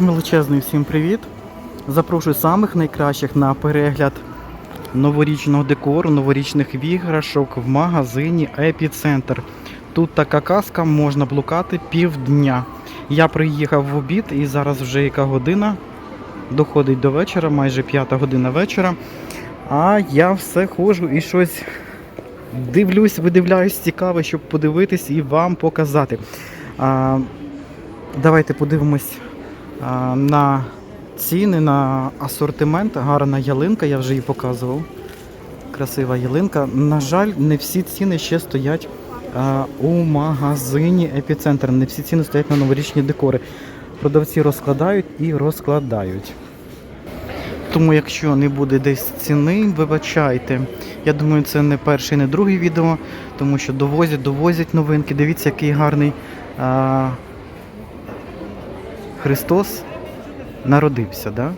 Величезний всім привіт! Запрошую самих найкращих на перегляд новорічного декору, новорічних іграшок в магазині Епіцентр. Тут така казка можна блукати півдня. Я приїхав в обід і зараз вже яка година. Доходить до вечора, майже п'ята година вечора. А я все ходжу і щось дивлюсь, видивляюсь цікаве, щоб подивитись і вам показати. А, давайте подивимось на ціни, на асортимент. Гарна ялинка, я вже її показував. Красива ялинка. На жаль, не всі ціни ще стоять у магазині Епіцентр. Не всі ціни стоять на новорічні декори. Продавці розкладають і розкладають. Тому якщо не буде десь ціни, вибачайте. Я думаю, це не перше не друге відео, тому що довозять, довозять новинки. Дивіться, який гарний Христос народився, да?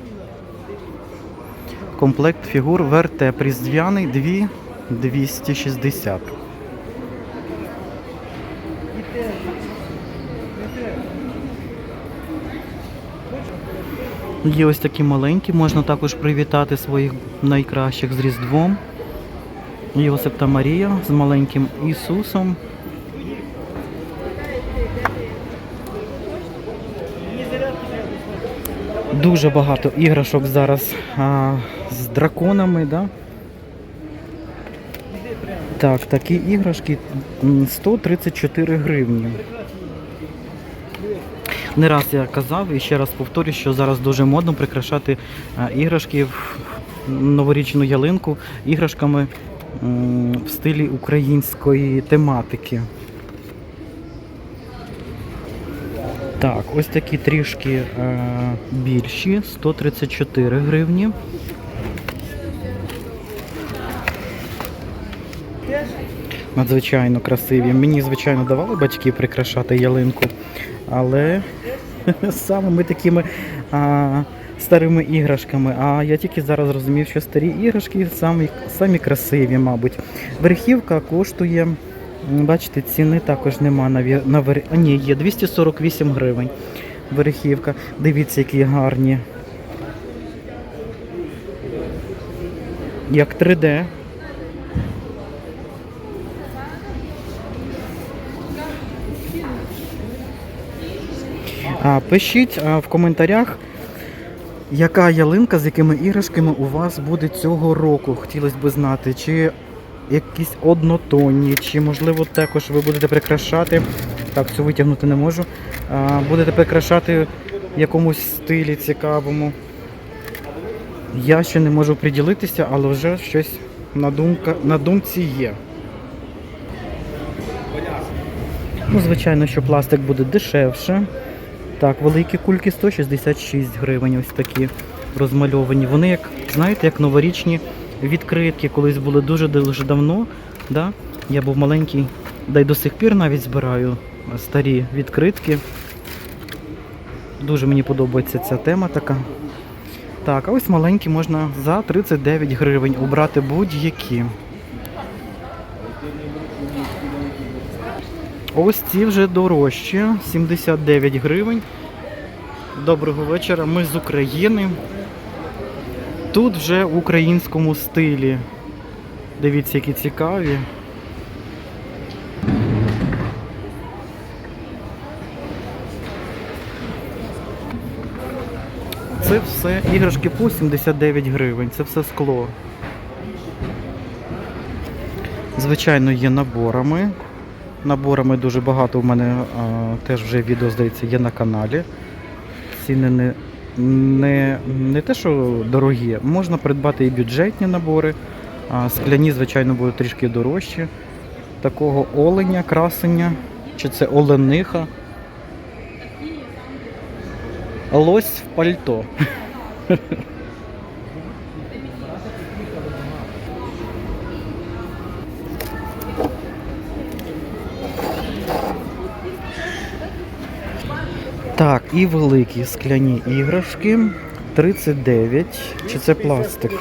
Комплект фігур вертеп різдвяний 2 260. Є ось такі маленькі, можна також привітати своїх найкращих з Різдвом. Йосип та Марія з маленьким Ісусом. Дуже багато іграшок зараз а, з драконами, да? Так, такі іграшки 134 гривні. Не раз я казав і ще раз повторюю, що зараз дуже модно прикрашати іграшки в новорічну ялинку іграшками в стилі української тематики. Так, ось такі трішки е, більші, 134 гривні. Надзвичайно красиві. Мені, звичайно, давали батьки прикрашати ялинку, але самими такими а, старими іграшками. А я тільки зараз зрозумів, що старі іграшки самі, самі красиві, мабуть. Верхівка коштує, бачите, ціни також нема на, ві- на вер... а, ні, є 248 гривень. Верхівка. Дивіться, які гарні. Як 3D. А, Пишіть а, в коментарях, яка ялинка з якими іграшками у вас буде цього року. Хотілося б знати, чи якісь однотонні, чи можливо також ви будете прикрашати. Так, цю витягнути не можу. А, будете прикрашати в якомусь стилі цікавому. Я ще не можу приділитися, але вже щось на, думка, на думці є. Ну, звичайно, що пластик буде дешевше. Так, великі кульки 166 гривень, ось такі розмальовані. Вони, як, знаєте, як новорічні відкритки, колись були дуже дуже давно. Да? Я був маленький, да й до сих пір навіть збираю старі відкритки. Дуже мені подобається ця тема така. Так, а ось маленькі можна за 39 гривень обрати будь-які. Ось ці вже дорожчі, 79 гривень. Доброго вечора, ми з України. Тут вже в українському стилі. Дивіться, які цікаві. Це все іграшки по 79 гривень, це все скло. Звичайно, є наборами. Наборами дуже багато у мене а, теж вже відео, здається, є на каналі. Ціни не, не, не те, що дорогі, можна придбати і бюджетні набори. А, скляні, звичайно, будуть трішки дорожчі. Такого оленя, красення, чи це олениха. Лось в пальто. і великі скляні іграшки. 39. Чи це пластик?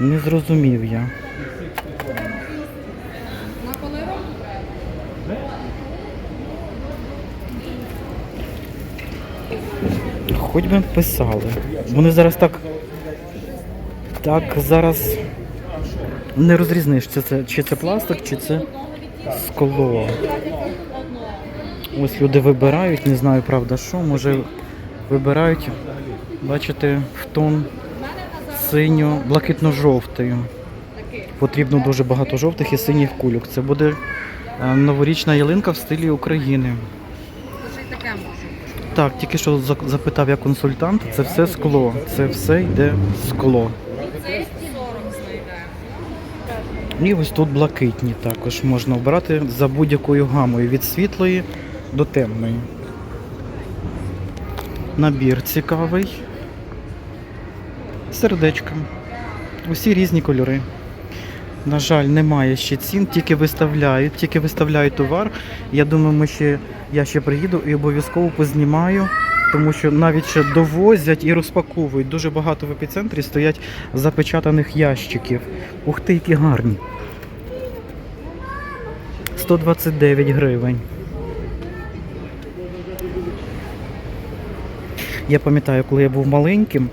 Не зрозумів я. Хоч би писали. Вони зараз так. Так зараз не розрізниш, чи це, чи це пластик, чи це скло. Ось люди вибирають, не знаю, правда, що, може вибирають, бачите, в тон синьо, блакитно-жовтий. Потрібно дуже багато жовтих і синіх кульок. Це буде е, новорічна ялинка в стилі України. Так, тільки що запитав я консультант, це все скло. Це все йде скло. І ось тут блакитні також можна обрати за будь-якою гамою від світлої до темної. Набір цікавий. Сердечка. Усі різні кольори. На жаль, немає ще цін, тільки виставляють, тільки виставляють товар. Я думаю, ми ще, я ще приїду і обов'язково познімаю, тому що навіть ще довозять і розпаковують. Дуже багато в епіцентрі стоять запечатаних ящиків. Ух ти, які гарні. 129 гривень. Я пам'ятаю, коли я був маленьким,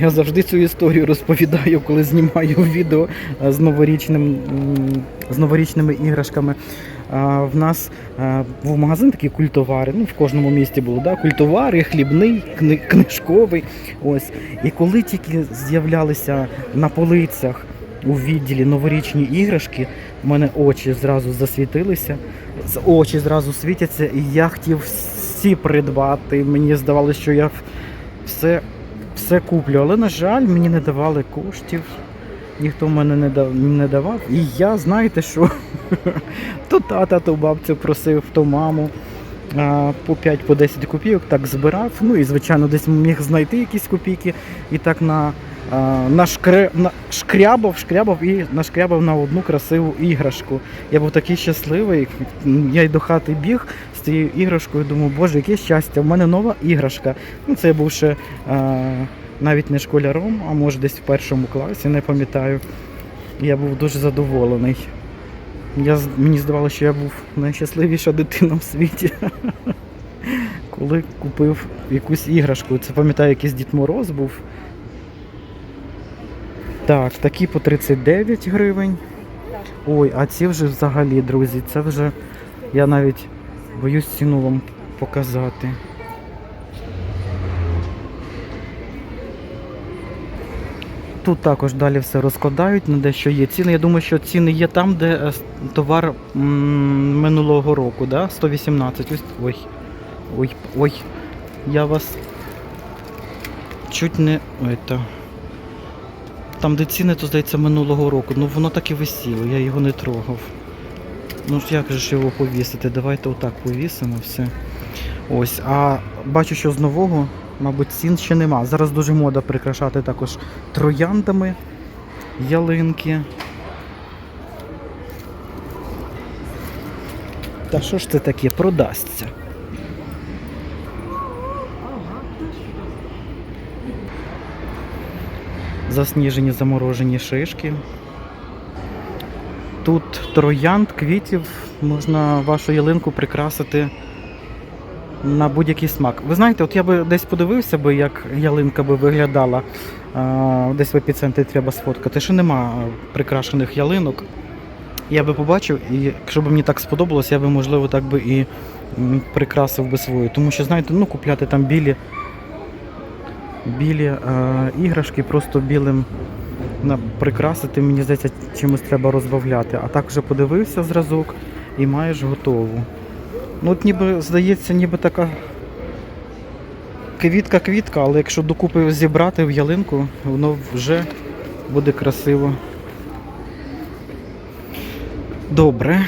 я завжди цю історію розповідаю, коли знімаю відео з, новорічним, з новорічними іграшками. В нас був магазин такий культовари, ну в кожному місті було, да? культовари, хлібний, кни- книжковий. Ось. І коли тільки з'являлися на полицях у відділі новорічні іграшки, в мене очі зразу засвітилися, очі зразу світяться, і я хотів всі придбати. Мені здавалося, що я все, все куплю. Але, на жаль, мені не давали коштів. Ніхто мене не, дав, не давав. І я, знаєте що? то тата, то бабцю просив, то маму. По 5 по 10 копійок так збирав. Ну і звичайно, десь міг знайти якісь копійки і так на, нашкре, на шкрябав, шкрябав і нашкрябав на одну красиву іграшку. Я був такий щасливий. Я й до хати біг з цією іграшкою. Думаю, боже, яке щастя, в мене нова іграшка. Ну, це я був ще навіть не школяром, а може десь в першому класі, не пам'ятаю. Я був дуже задоволений. Я, мені здавалося, що я був найщасливіша дитина в світі. Коли купив якусь іграшку. Це пам'ятаю, якийсь Дід Мороз був. Так, такі по 39 гривень. Ой, а ці вже взагалі, друзі, це вже я навіть боюсь ціну вам показати. Тут також далі все розкладають, на дещо є ціни. Я думаю, що ціни є там, де е, товар минулого року, да? 118. Ось, ой, ой, ой, я вас чуть не. Это, там, де ціни, то здається, минулого року. Ну воно так і висіло, я його не трогав. Ну як же ж його повісити? Давайте отак повісимо все. Ось, а бачу, що з нового, мабуть, цін ще нема. Зараз дуже мода прикрашати також трояндами ялинки. Та що ж це таке? Продасться. Засніжені заморожені шишки. Тут троянд, квітів, можна вашу ялинку прикрасити на будь-який смак. Ви знаєте, от я би десь подивився би, як ялинка би виглядала. Десь в епіцентрі треба сфоткати. Що нема прикрашених ялинок. Я би побачив, і якщо б мені так сподобалось, я би, можливо, так би і прикрасив би свою. Тому що, знаєте, ну купляти там білі, білі е, іграшки, просто білим прикрасити, мені здається, чимось треба розбавляти. А так вже подивився зразок і маєш готову. Ну от ніби здається, ніби така квітка-квітка, але якщо докупи зібрати в ялинку, воно вже буде красиво. Добре.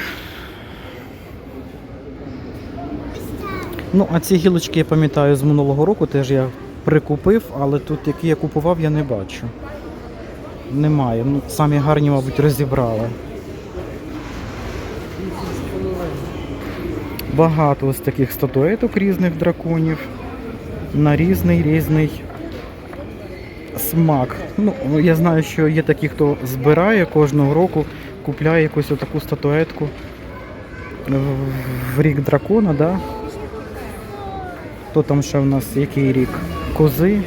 Ну, а ці гілочки я пам'ятаю з минулого року теж я прикупив, але тут які я купував, я не бачу. Немає. Ну, самі гарні, мабуть, розібрали. Багато ось таких статуеток різних драконів. На різний різний смак. Ну, я знаю, що є такі, хто збирає кожного року, купляє якусь отаку статуетку в- в рік дракона, да? Хто там ще в нас який рік? Кози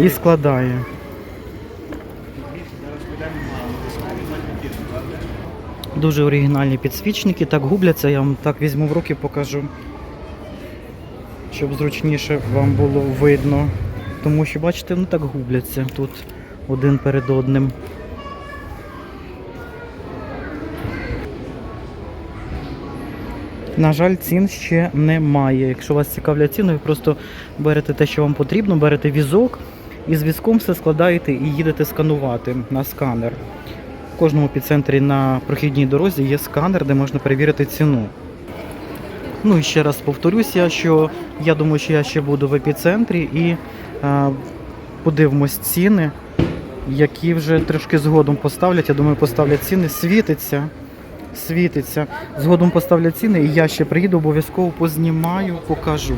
і складає. Дуже оригінальні підсвічники, так губляться, я вам так візьму в руки, покажу, щоб зручніше вам було видно. Тому що, бачите, вони так губляться тут один перед одним. На жаль, цін ще немає. Якщо вас цікавлять ціни, ви просто берете те, що вам потрібно, берете візок і з візком все складаєте і їдете сканувати на сканер. В кожному підцентрі на прохідній дорозі є сканер, де можна перевірити ціну. Ну і ще раз повторюся, що я думаю, що я ще буду в епіцентрі і е, подивимось ціни, які вже трошки згодом поставлять. Я думаю, поставлять ціни, світиться. Світиться. Згодом поставлять ціни, і я ще приїду, обов'язково познімаю, покажу.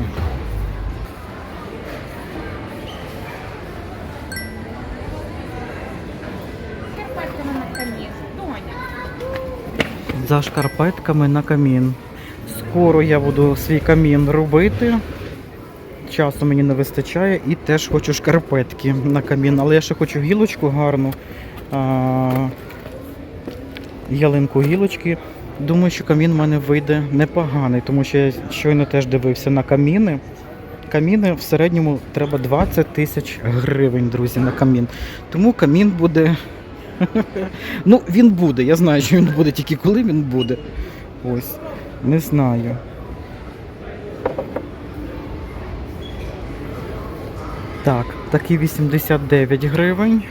За шкарпетками на камін. Скоро я буду свій камін робити. Часу мені не вистачає і теж хочу шкарпетки на камін. Але я ще хочу гілочку гарну. Ялинку гілочки. Думаю, що камін в мене вийде непоганий, тому що я щойно теж дивився на каміни. Каміни в середньому треба 20 тисяч гривень, друзі, на камін. Тому камін буде. Ну, він буде. Я знаю, що він буде, тільки коли він буде. Ось. Не знаю. Так, такі 89 гривень.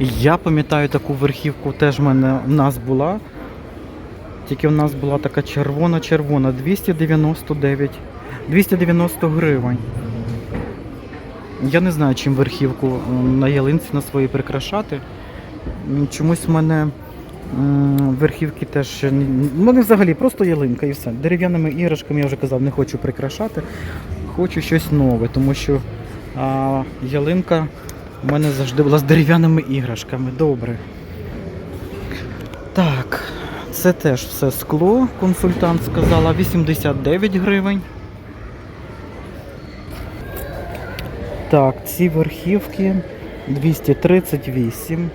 Я пам'ятаю таку верхівку теж в мене в нас була. Тільки в нас була така червона-червона, 299, 290 гривень. Я не знаю, чим верхівку на ялинці на своїй прикрашати. Чомусь в мене верхівки теж. не- мене взагалі просто ялинка і все. Дерев'яними іграшками я вже казав, не хочу прикрашати. Хочу щось нове, тому що а, ялинка в мене завжди була з дерев'яними іграшками. Добре. Так, це теж все скло. Консультант сказала 89 гривень. Так, ці верхівки 238.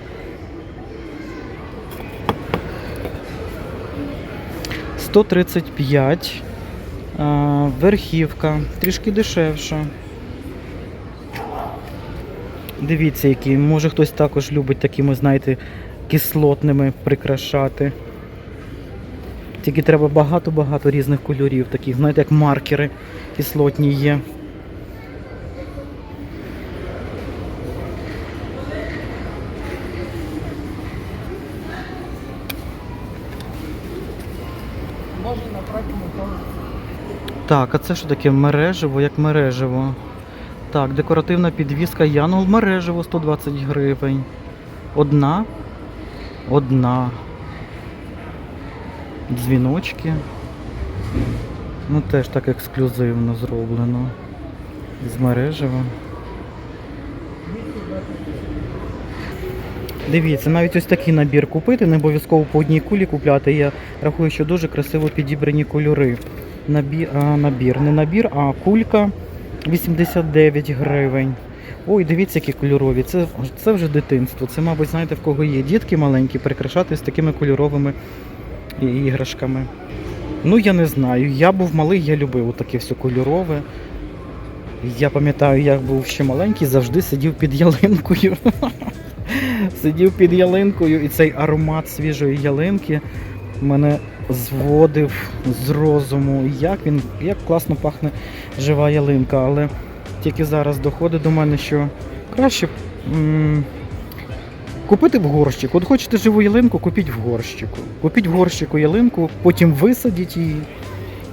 Сто тридцять. Верхівка трішки дешевша. Дивіться, які. Може хтось також любить такими, знаєте, кислотними прикрашати. Тільки треба багато-багато різних кольорів, таких, знаєте, як маркери кислотні є. Так, а це що таке мережево, як мережево. Так, декоративна підвіска Янул мережево 120 гривень. Одна. Одна. Дзвіночки. Ну теж так ексклюзивно зроблено. З мережева. Дивіться, навіть ось такий набір купити, не обов'язково по одній кулі купляти. Я рахую, що дуже красиво підібрані кольори. Набір, а, набір. Не набір, а кулька 89 гривень. Ой, дивіться, які кольорові. Це, це вже дитинство. Це, мабуть, знаєте, в кого є дітки маленькі, прикрашати з такими кольоровими іграшками. Ну, я не знаю. Я був малий, я любив таке все кольорове. Я пам'ятаю, як був ще маленький, завжди сидів під ялинкою. Сидів під ялинкою, і цей аромат свіжої ялинки мене зводив з розуму. Як він, як класно пахне жива ялинка, але тільки зараз доходить до мене, що краще м, купити в горщику. От хочете живу ялинку, купіть в горщику. Купіть в горщику ялинку, потім висадіть її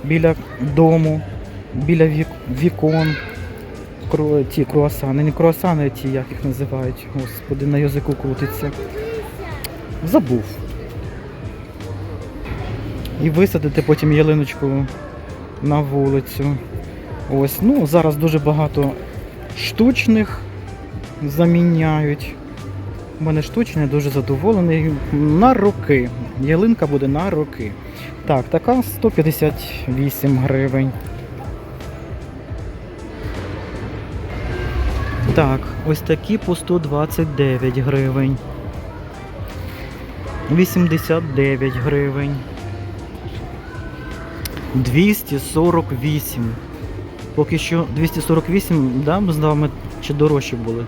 біля дому, біля вік, вікон. Кру, ті круасани, не круасани, а ті, як їх називають. Господи, на язику крутиться. Забув. І висадити потім ялиночку на вулицю. Ось, ну, зараз дуже багато штучних заміняють. У мене штучний, дуже задоволений. На роки. Ялинка буде на роки. Так, така 158 гривень. Так, ось такі по 129 гривень. 89 гривень. 248. Поки що 248, да, ми з вами чи дорожчі були?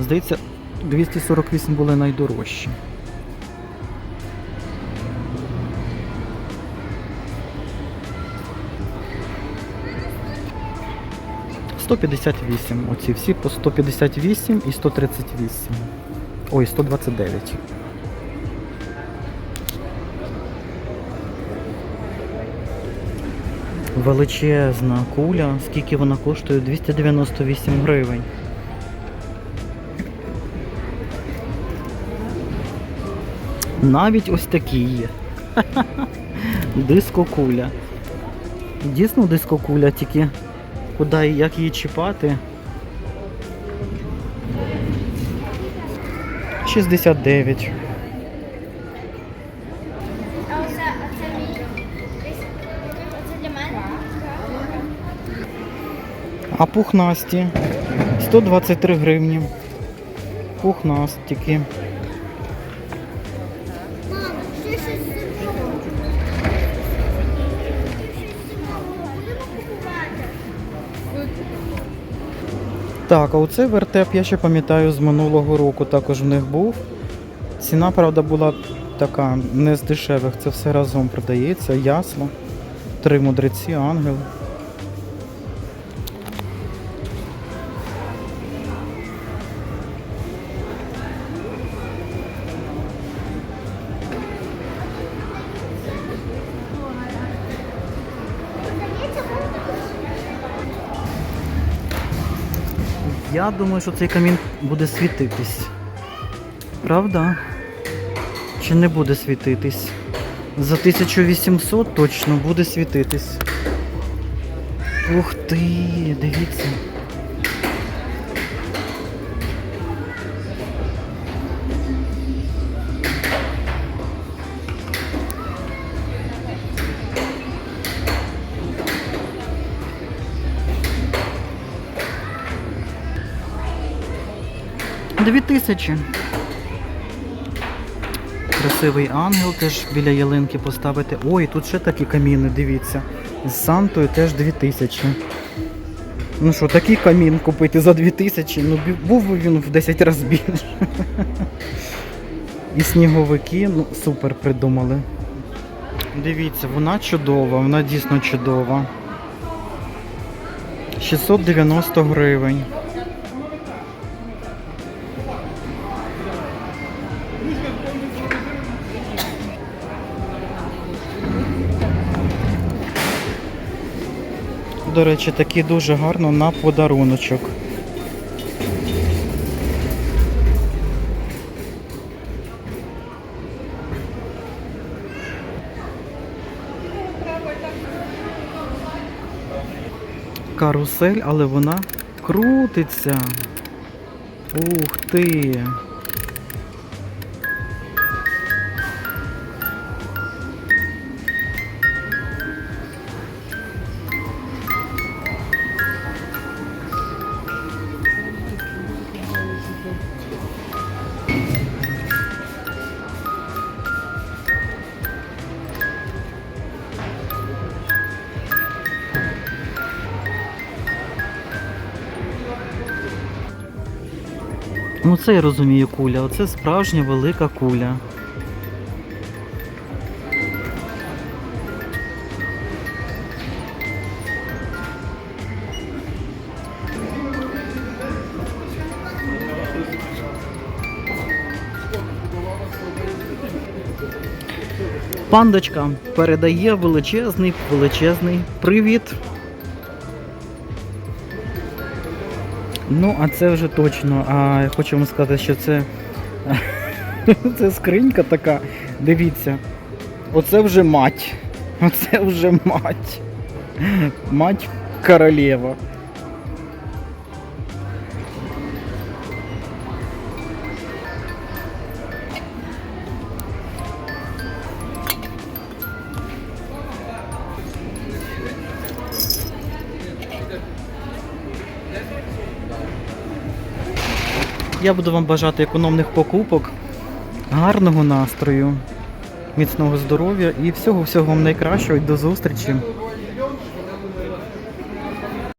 Здається, 248 були найдорожчі. Сто п'ятдесят вісім. Оці всі по 158 і 138. Ой, 129. Величезна куля. Скільки вона коштує? 298 гривень. Навіть ось такі є. Дискокуля. Дійсно дискокуля, тільки куди і як її чіпати. 69. А пухнасті 123 гривні. Пухнастики. Так, а оцей вертеп я ще пам'ятаю з минулого року також в них був. Ціна, правда, була така не з дешевих, це все разом продається. Ясно. Три мудреці, ангел. Я думаю, що цей камін буде світитись. Правда? Чи не буде світитись? За 1800 точно буде світитись. Ух ти, дивіться. Дві тисячі. Красивий ангел теж біля ялинки поставити. Ой, тут ще такі каміни, дивіться. З Сантою теж дві тисячі. Ну що, такий камін купити за дві тисячі, ну був він в 10 разів більше. І сніговики, ну супер придумали. Дивіться, вона чудова, вона дійсно чудова. 690 гривень. До речі, такі дуже гарно на подаруночок. Карусель, але вона крутиться. Ух ти! Ну це я розумію куля, оце справжня велика куля. Пандочка передає величезний, величезний привіт. Ну, а це вже точно. А я хочу вам сказати, що це, це скринька така. Дивіться. Оце вже мать. Оце вже мать. Мать королева. Я буду вам бажати економних покупок, гарного настрою, міцного здоров'я і всього-всього вам найкращого і до зустрічі.